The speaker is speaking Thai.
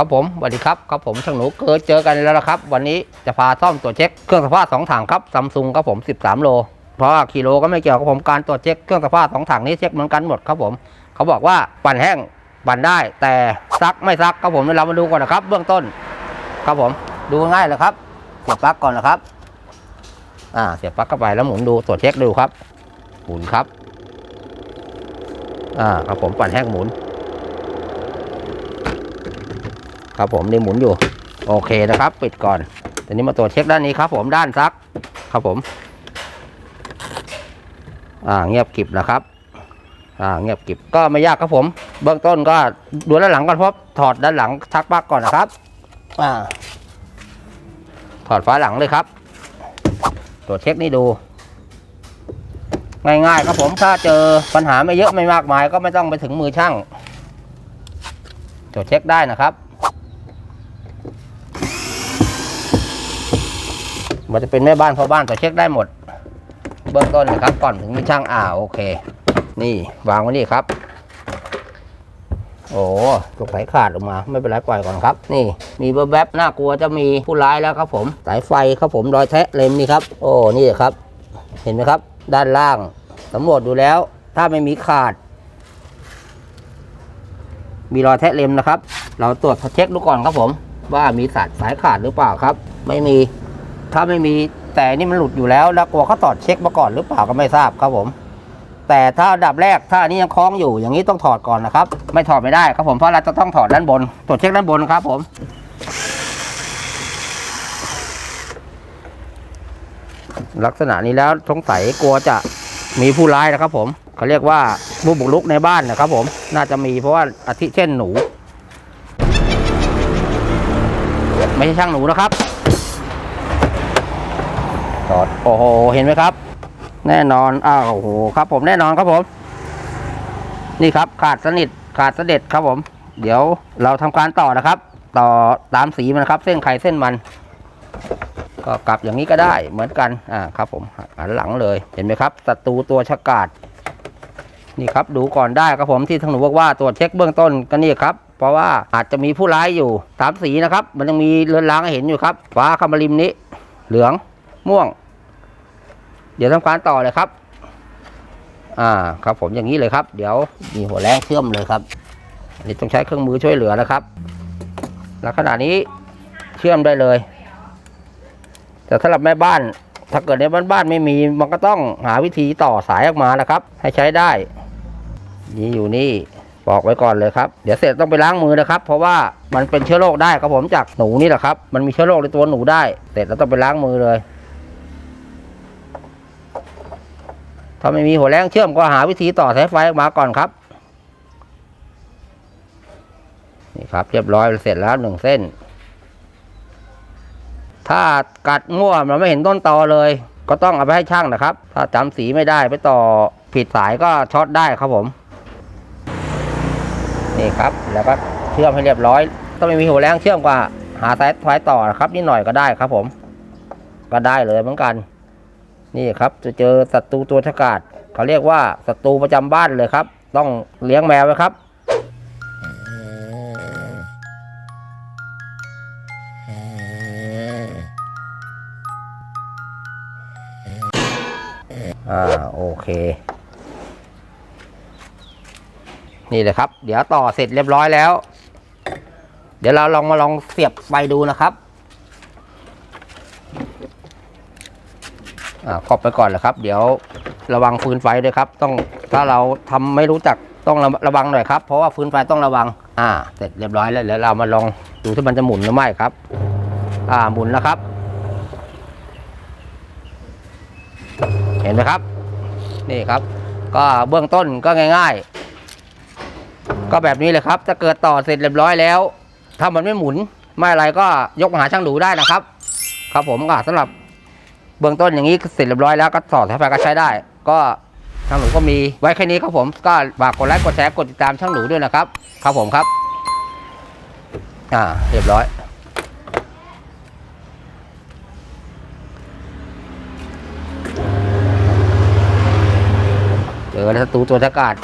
ครับผมสวัสดีครับครับผมช่างหนูเกิดเจอกันแล้วนะครับ วันนี้จะพาซ่อมตรวจเช็คเครื่องสภาพสองถังครับซัมซุงครับผม 13 โล เพราะว่ากิโลก็ไม่เกี่ยวกับผมการตรวจเช็คเครื่องสภาพสองถังนี้เช็คเหมือนกันหมดครับผม เขาบอกว่าปั่นแห้งปั่นได้ แต่ซักไม่ซักครับผมเดี๋ยวเรามาดูก่อนนะครับ เบื้องต้น ครับผมดูง่ายเลยครับเสียบปลั๊กก่อนนะครับ อ่าเสียบปลั๊กเข้าไปแล้วหมุนดูตรวจเช็คดูครับ หมุนครับ อ่าครับผมปั่นแห้งหมุน ครับผมนี่หมุนอยู่ โอเคนะครับ ปิดก่อนทีนี้มาตรวจเช็คด้านนี้ครับ ผมด้านซัก ครับผม อ่าเงียบกิบนะครับ อ่าเงียบกิบก็ไม่ยากครับผม เบื้องต้นก็ดูด้านหลังก่อนเพราะถอดด้านหลังชักปลั๊กก่อนนะครับ อ่า ถอดฝาหลังเลยครับ ตรวจเช็คนี่ดูง่ายๆครับผมถ้าเจอปัญหาไม่เยอะไม่มากมาย ก็ไม่ต้องไปถึงมือช่างตรวจเช็คได้นะครับ มันจะเป็นแม่บ้านพ่อบ้านตรวจเช็คได้หมด เบื้องต้นนะครับ ก่อนถึงมีช่างอ่าโอเค นี่วางไว้นี่ครับ โอ้ตกสายขาดออกมา ไม่เป็นไรปล่อยก่อนครับ นี่ มีแวบๆน่ากลัวจะมีผู้ร้ายแล้วครับผม สายไฟครับผมรอยแทะเล็มนี่ครับ โอ้นี่ครับ เห็นไหมครับ ด้านล่างสำรวจดูแล้ว ถ้าไม่มีขาด มีรอยแทะเล็มนะครับ เราตรวจเช็คดูก่อนครับผม ว่ามีสายสายขาดหรือเปล่าครับ ไม่มี ถ้าไม่มีแต่นี่มันหลุดอยู่แล้วแล้วกลัวเขาตอดเช็คมาก่อนหรือเปล่าก็ไม่ทราบครับผม แต่ถ้าดับแรกถ้านนี้ยังคล้องอยู่อย่างนี้ต้องถอดก่อนนะครับ ไม่ถอดไม่ได้ครับผมเพราะเราจะต้องถอดด้านบนตรวจเช็คด้านบนครับ ผมลักษณะนี้แล้วสงสัยกลัวจะมีผู้ร้ายนะครับ ผมเขาเรียกว่าผู้บุกรุกในบ้านนะครับ ผมน่าจะมีเพราะว่าอาทิเช่นหนู ไม่ใช่ช่างหนูนะครับ ถอด โอ้โห เห็นไหมครับ แน่นอน อ้าวโอ้โห ครับผมแน่นอนครับผม นี่ครับ ขาดสนิท ขาดเสด็จครับผม เดี๋ยวเราทำการต่อนะครับ ต่อตามสีมันครับ เส้นไข่เส้นมัน ก็กลับอย่างนี้ก็ได้ เหมือนกัน อ่า ครับผม หันหลังเลย เห็นไหมครับ ศัตรูตัวฉกาจนี่ครับ ดูก่อนได้ครับผมที่ทางหนูบอกว่าตรวจเช็คเบื้องต้นก็นี่ครับ เพราะว่าอาจจะมีผู้ร้ายอยู่สามสีนะครับ มันยังมีเรือนรางให้เห็นอยู่ครับ ฟ้าคามาริมนี้ เหลือง ม่วง เดี๋ยวทำการต่อเลยครับ อ่าครับผมอย่างนี้เลยครับ เดี๋ยวมีหัวแรงเชื่อมเลยครับอันนี้ต้องใช้เครื่องมือช่วยเหลือนะครับแลักษณะนี้เชื่อมได้เลย แต่สำหรับแม่บ้าน ถ้าเกิดในบ้านบ้านไม่มี มันก็ต้องหาวิธีต่อสายออกมานะครับ ให้ใช้ได้ นี่อยู่นี่บอกไว้ก่อนเลยครับ เดี๋ยวเสร็จต้องไปล้างมือนะครับ เพราะว่ามันเป็นเชื้อโรคได้ครับผมจากหนูนี่แหละครับ มันมีเชื้อโรคในตัวหนูได้ เสร็จแล้วต้องไปล้างมือเลย ถ้าไม่มีหัวแรงเชื่อมก็หาวิธีต่อสายไฟออกมาก่อนครับนี่ครับเรียบร้อยเสร็จแล้วหนึ่งเส้น ถ้ากัดง่วมเราไม่เห็นต้นตอเลย ก็ต้องเอาไปให้ช่างนะครับ ถ้าจำสีไม่ได้ไปต่อผิดสายก็ช็อตได้ครับผม นี่ครับแล้วก็เชื่อมให้เรียบร้อยถ้าไม่มีหัวแรงเชื่อมก็หาสายไฟต่อครับนิดหน่อยก็ได้ครับผม ก็ได้เลยเหมือนกัน นี่ครับ จะเจอศัตรูตัวฉกาจเขาเรียกว่าศัตรูประจำบ้านเลยครับ ต้องเลี้ยงแมวไว้ครับอ่าโอเค นี่เลยครับ เดี๋ยวต่อเสร็จเรียบร้อยแล้ว เดี๋ยวเราลองมาลองเสียบไฟดูนะครับ อ่า ขอบไปก่อนเลยครับ เดี๋ยวระวังฟืนไฟด้วยครับ ต้องถ้าเราทำไม่รู้จักต้องระระวังหน่อยครับ เพราะว่าฟืนไฟต้องระวัง อ่า เสร็จเรียบร้อยแล้วเดี๋ยวเรามาลองดูที่มันจะหมุนหรือไม่ครับ อ่าหมุนแล้วครับ เห็นไหมครับ นี่ครับ ก็เบื้องต้นก็ง่าย ๆ ก็แบบนี้เลยครับจะเกิดต่อเสร็จเรียบร้อยแล้ว ถ้ามันไม่หมุนไม่อะไรก็ยกมาหาช่างดูได้นะครับ ครับผมก็สำหรับ เบื้องต้นอย่างนี้เสร็จเรียบร้อยแล้วก็ต่อสายไฟก็ใช้ได้ ก็ช่างหนูก็มีไว้แค่นี้ครับผมก็ฝากกดไลค์กดแชร์กดติดตามช่างหนูด้วยนะครับ ครับผมครับ อ่า เรียบร้อยเจอแล้วศัตรูตัวฉกาจ